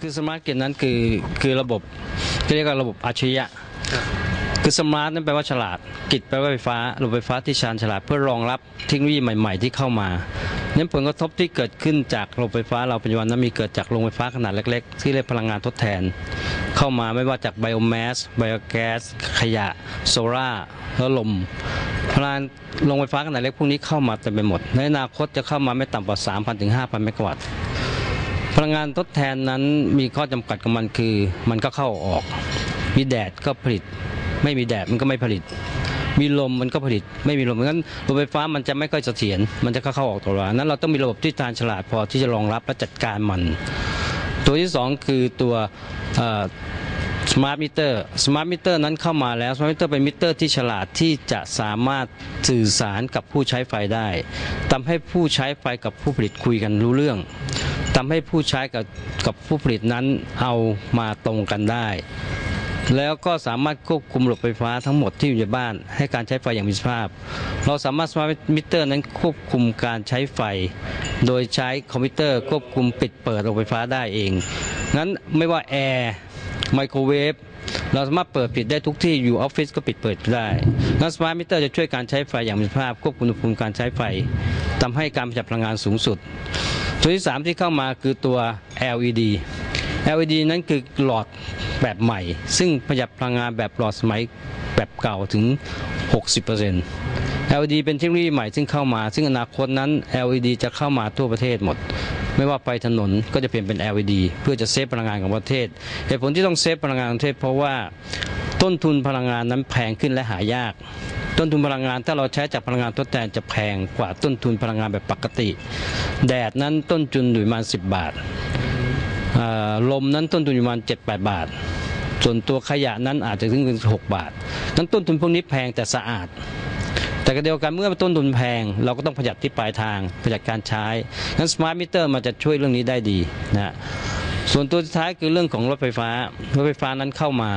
คือสมาร์ทเกตนั้นคือคือระบบที่เรียกว่าระบบอัจฉริยะ คือสมาร์ทนั่นแปลว่าฉลาด กิจแปลว่าไฟฟ้าระบบไฟฟ้าที่ชาญฉลาดเพื่อรองรับเทคโนโลยีใหม่ ๆ ที่เข้ามานั้นผลกระทบที่เกิดขึ้นจากระบบไฟฟ้าเราปัจจุบันนั้นมีเกิดจากโรงไฟฟ้าขนาดเล็ก ๆ ที่เรียกพลังงานทดแทน เข้ามาไม่ว่าจากไบโอแมสไบโอแก๊สขยะ โซล่าร์แล้วลมพลังงานโรงไฟฟ้าขนาดเล็กพวกนี้เข้ามาเต็มไปหมด ในอนาคตจะเข้ามาไม่ต่ำกว่า 3,000ถึง5,000 เมกะวัตต์ พลังงานทดแทนนั้นมีข้อจำกัดของมันคือ มันก็เข้าออก มีแดดก็ผลิต ไม่มีแดดมันก็ไม่ผลิต มีลมมันก็ผลิต ไม่มีลมงั้นระบบไฟฟ้ามันจะไม่ค่อยเสถียรมันจะเข้าเข้าออกตลอดเวลานั้นเราต้องมีระบบที่ทานฉลาดพอที่จะรองรับและจัดการมัน ตัวที่สองคือตัวสมาร์ทมิเตอร์สมาร์ทมิเตอร์นั้นเข้ามาแล้วสมาร์ทมิเตอร์เป็นมิเตอร์ที่ฉลาดที่จะสามารถสื่อสารกับผู้ใช้ไฟได้ทำให้ผู้ใช้ไฟกับผู้ผลิตคุยกันรู้เรื่อง ทำให้ผู้ใช้กับกับผู้ผลิตนั้นเอามาตรงกันได้ แล้วก็สามารถควบคุมระบบไฟฟ้าทั้งหมดที่อยู่ในบ้าน ให้การใช้ไฟอย่างมีสภาพ เราสามารถสมาร์ทมิเตอร์นั้นควบคุมการใช้ไฟ โดยใช้คอมพิวเตอร์ควบคุมปิดเปิดระบบไฟฟ้าได้เองงั้นไม่ว่าแอร์ไมโครเวฟเราสามารถเปิดปิดได้ทุกที่อยู่ออฟฟิศก็ปิดเปิดได้งั้นสมาร์ทมิเตอร์จะช่วยการใช้ไฟอย่างมีสภาพควบคุมอุณหภูมิการใช้ไฟทำให้การประหยัดพลังงานสูงสุด ตัวที่ 3 ที่เข้ามาคือตัว LED LED นั้นคือหลอดแบบใหม่ ซึ่งประหยัดพลังงานแบบหลอดสมัยแบบเก่าถึง 60% LED เป็นเทคโนโลยีใหม่ซึ่งเข้ามา ซึ่งอนาคตนั้น LED จะเข้ามาทั่วประเทศหมด ไม่ว่าไปถนนก็จะเปลี่ยนเป็น LED เพื่อจะเซฟพลังงานของประเทศเหตุผลที่ต้องเซฟพลังงานของประเทศ เพราะว่าต้นทุนพลังงานนั้นแพงขึ้นและหายาก ต้นทุนพลังงานถ้าเราใช้จากพลังงานทดแทนจะแพงกว่าต้นทุนพลังงานแบบปกติ แดดนั้นต้นทุนอยู่ประมาณ 10 บาทลมนั้นต้นทุนอยู่ประมาณ 7-8 บาท ส่วนตัวขยะนั้นอาจจะถึงถึง6บาท นั้นต้นทุนพวกนี้แพงแต่สะอาด แต่ก็เดียวกันเมื่อต้นทุนแพง เราก็ต้องประหยัดที่ปลายทางประหยัดการใช้งั้นสมาร์ทมิเตอร์มันจะช่วยเรื่องนี้ได้ดีนะส่วนตัวสุดท้ายคือเรื่องของรถไฟฟ้ารถไฟฟ้านั้นเข้ามา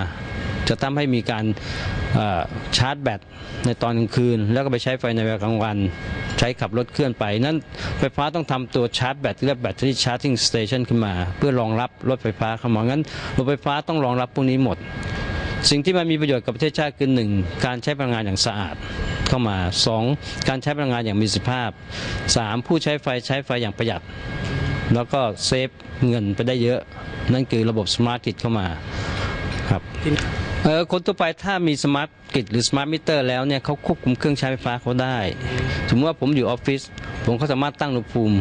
จะทำให้มีการชาร์จแบตในตอนกลางคืน แล้วก็ไปใช้ไฟในเวลากลางวัน ใช้ขับรถเคลื่อนไป นั้นไฟฟ้าต้องทำตัวชาร์จแบตเรียกแบตเตอรี่ชาร์จิงสเตชันขึ้นมา เพื่อรองรับรถไฟฟ้าเข้ามางั้นรถไฟฟ้าต้องรองรับพวกนี้หมดสิ่งที่มันมีประโยชน์กับประเทศชาติคือหนึ่งการใช้พลังงานอย่างสะอาดเข้ามา 2. การใช้พลังงานอย่างมีประสิทธิภาพ 3. ผู้ใช้ไฟใช้ไฟอย่างประหยัด แล้วก็เซฟเงินไปได้เยอะ นั่นคือระบบสมาร์ทกิจเข้ามาครับ เออคนทั่วไปถ้ามีสมาร์ทกิจหรือสมาร์ทมิเตอร์แล้วเนี่ยเขาควบคุมเครื่องใช้ไฟฟ้าเขาได้ สมมติว่าผมอยู่ออฟฟิศผมก็สามารถตั้งอุณหภูมิ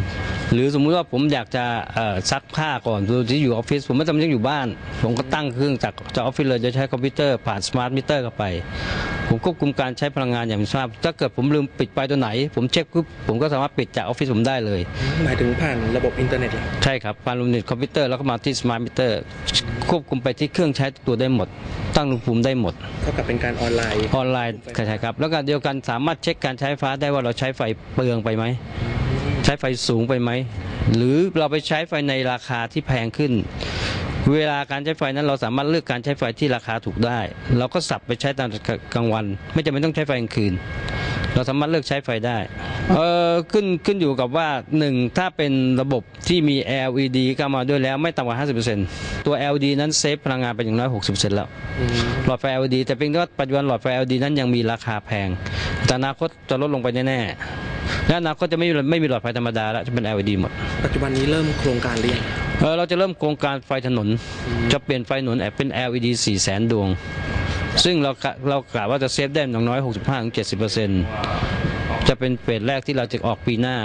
หรือสมมุติว่าผมอยากจะซักผ้าก่อนที่อยู่ออฟฟิศผมไม่จำเป็นอยู่บ้าน ผมก็ตั้งเครื่องจากจากออฟฟิศเลยจะใช้คอมพิวเตอร์ผ่านสมาร์ทมิเตอร์เข้าไป ผมควบคุมการใช้พลังงานอย่างมีสภาพถ้าเกิดผมลืมปิดไฟตัวไหน ผมเช็คปุ๊บผมก็สามารถปิดจากออฟฟิศผมได้เลย หมายถึงผ่านระบบอินเทอร์เน็ตเหรอใช่ครับผ่านระบบเน็ตคอมพิวเตอร์แล้วก็มาที่สมาร์ทมิเตอร์ควบคุมไปที่เครื่องใช้ตัวได้หมด ตั้งอุณหภูมิได้หมดเท่ากับเป็นการออนไลน์ออนไลน์ใช่ครับแล้วก็เดียวกันสามารถเช็คการใช้ไฟฟ้าได้ว่าเราใช้ไฟเปลืองไปไหม ใช้ไฟสูงไปไหม หรือเราไปใช้ไฟในราคาที่แพงขึ้น เวลาการใช้ไฟนั้นเราสามารถเลือกการใช้ไฟที่ราคาถูกได้ เราก็สับไปใช้ตอนกลางวัน ไม่จำเป็นต้องใช้ไฟกลางคืน เราสามารถเลือกใช้ไฟได้เออขึ้นขึ้นอยู่กับว่าหนึ่งถ้าเป็นระบบที่มี LED เข้ามาด้วยแล้วไม่ต่ำกว่า 50%ตัว LED นั้นเซฟพลังงานไปอย่างน้อย 60%แล้ว หลอดไฟ LED แต่เพียงแต่ว่าปัจจุบันหลอดไฟ LED นั้นยังมีราคาแพงแต่อนาคตจะลดลงไปแน่ๆ และอนาคตจะไม่มีไม่มีหลอดไฟธรรมดาแล้วจะเป็น LED หมด ปัจจุบันนี้เริ่มโครงการหรือยังเออเราจะเริ่มโครงการไฟถนน จะเปลี่ยนไฟถนนเป็น LED 4 0 0 0 0 0 ดวง ซึ่งเรากะเรากะว่าจะเซฟได้อย่างน้อย 65-70%จะเป็นเฟสแรกที่เราจะออกปีหน้า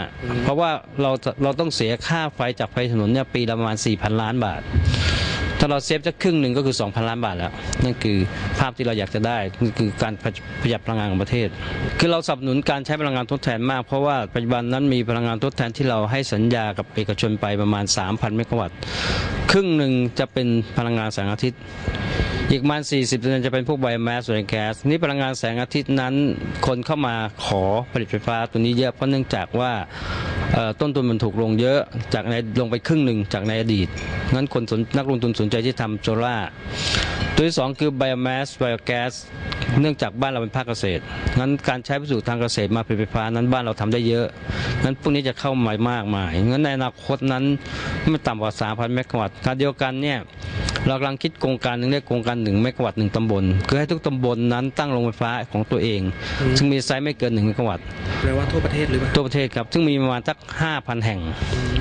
เพราะว่าเราเราต้องเสียค่าไฟจากไฟถนนเนี่ยปีละประมาณ 4,000 ล้านบาท ถ้าเราเซฟจะครึ่งหนึ่งก็คือ 2,000 ล้านบาทแล้ว นั่นคือภาพที่เราอยากจะได้นั่นคือการประหยัดพลังงานของประเทศ คือเราสนับสนุนการใช้พลังงานทดแทนมาก เพราะว่าปัจจุบันนั้นมีพลังงานทดแทนที่เราให้สัญญากับเอกชนไปประมาณ 3,000 เมกะวัตต์ ครึ่งหนึ่งจะเป็นพลังงานแสงอาทิตย์อีกประมาณ 40%จะเป็นพวกไบแมสหรือแก๊สนี่พลังงานแสงอาทิตย์นั้น คนเข้ามาขอผลิตไฟฟ้าตัวนี้เยอะเพราะเนื่องจากว่า ต้นทุนมันถูกลงเยอะจากในลงไปครึ่งหนึ่งจากในอดีตงั้นคนสนนักลงทุนสนใจที่ทำโซล่าตัวที่สองคือ biomass biogas เนื่องจากบ้านเราเป็นภาคเกษตร งั้นการใช้วัสดุทางเกษตรมาผลิตไฟฟ้านั้นบ้านเราทำได้เยอะ งั้นพวกนี้จะเข้ามามากมาย งั้นในอนาคตนั้นไม่ต่ำกว่า 3,000 เมกะวัตต์การเดียวกันเนี่ย เรากำลังคิดโครงการหนึ่งเรียกโครงการหนึ่งเมกะวัตต์หนึ่งตำบล คือให้ทุกตำบลนั้นตั้งโรงไฟฟ้าของตัวเอง ซึ่งมีไซส์ไม่เกิน1เมกะวัตต์แปลว่าทั่วประเทศหรือเปล่าทั่วประเทศครับซึ่งมีประมาณสัก5,000 แห่ง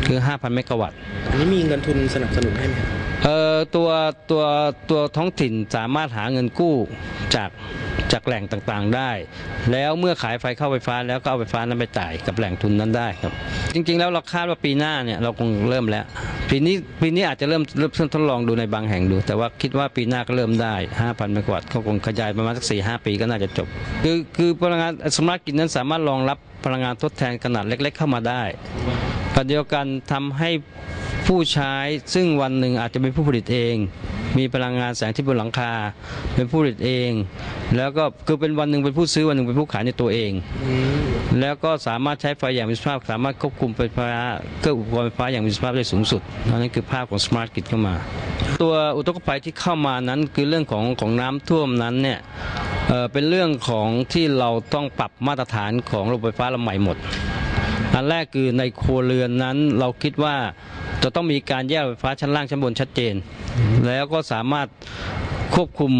คือ 5,000 เมกะวัตต์อันนี้มีเงินทุนสนับสนุนให้ไหมครับ เอ่อตัวตัวตัวท้องถิ่นสามารถหาเงินกู้จากจากแหล่งต่างๆได้ แล้วเมื่อขายไฟเข้าไฟฟ้าแล้วก็เอาไฟฟ้านั้นไปจ่ายกับแหล่งทุนนั้นได้ครับ จริงๆ แล้วเราคาดว่าปีหน้าเนี่ยเราคงเริ่มแล้วปีนี้ปีนี้อาจจะเริ่มเริ่มทดลองดูในบางแห่งดู แต่ว่าคิดว่าปีหน้าก็เริ่มได้ 5,000เมกะวัตต์เขาคงขยายประมาณสัก4 5ปีก็น่าจะจบ คือคือพลังงานสมาร์ทกริดนั้นสามารถรองรับพลังงานทดแทนขนาดเล็ก ๆ เข้ามาได้ขณะเดียวกันทำให้ ผู้ใช้ซึ่งวันหนึ่งอาจจะเป็นผู้ผลิตเอง มีพลังงานแสงที่บนหลังคา เป็นผู้ผลิตเอง แล้วก็คือเป็นวันหนึ่งเป็นผู้ซื้อวันหนึ่งเป็นผู้ขายในตัวเอง แล้วก็สามารถใช้ไฟอย่างมีประสิทธิภาพ สามารถควบคุมไฟฟ้าเครื่องอุปกรณ์ไฟฟ้าอย่างมีประสิทธิภาพได้สูงสุดนั่นคือภาพของสมาร์ทกริดเข้ามา ตัวอุทกภัยที่เข้ามานั้นคือเรื่องของของน้ำท่วมนั้นเนี่ยเเป็นเรื่องของที่เราต้องปรับมาตรฐานของระบบไฟฟ้าเราใหม่หมด อันแรกคือในครัวเรือนนั้นเราคิดว่าจะต้องมีการแยกไฟฟ้าชั้นล่างชั้นบนชัดเจน แล้วก็สามารถควบคุม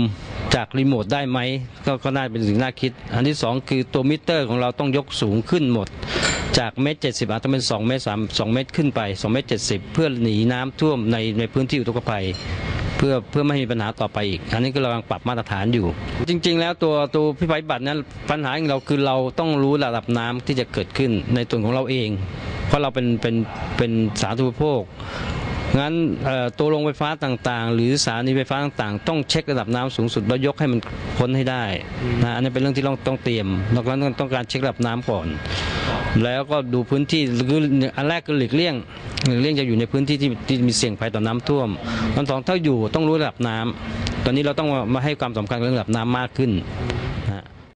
จากรีโมทได้ไหมก็ก็น่าเป็นสิ่งน่าคิด อันที่สองคือตัวมิเตอร์ของเราต้องยกสูงขึ้นหมด จากเมตรเจ็ดสิบอาจจะเป็นสองเมตรสามสองเมตรขึ้นไปสองเมตรเจ็ดสิบเพื่อหนีน้ำท่วมในในพื้นที่อุทกภัย พื่อเพื่อไม่ให้มีปัญหาต่อไปอีกอันนี้ก็เรากำลังปรับมาตรฐานอยู่ จริง ๆ แล้วตัวตัวพิภัยบัตินั้นปัญหาของเราคือเราต้องรู้ระดับน้ำที่จะเกิดขึ้นในส่วนของเราเอง เพราะเราเป็นเป็นเป็นสาธารณูปโภคงั้นตัวโรงไฟฟ้าต่างๆ หรือสถานีไฟฟ้าต่างๆ ต้องเช็คระดับน้ำสูงสุดแล้วยกให้มันพ้นให้ได้นะอันนี้เป็นเรื่องที่ต้องต้องเตรียมนอกจากนั้นต้องการเช็คระดับน้ำก่อน แล้วก็ดูพื้นที่คืออันแรกคือหลีกเลี่ยงหลีกเลี่ยงจะอยู่ในพื้นที่ที่ที่มีเสี่ยงภัยต่อน้ำท่วมอันสองถ้าอยู่ต้องรู้ระดับน้ำตอนนี้เราต้องมาให้ความสำคัญเรื่องระดับน้ำมากขึ้น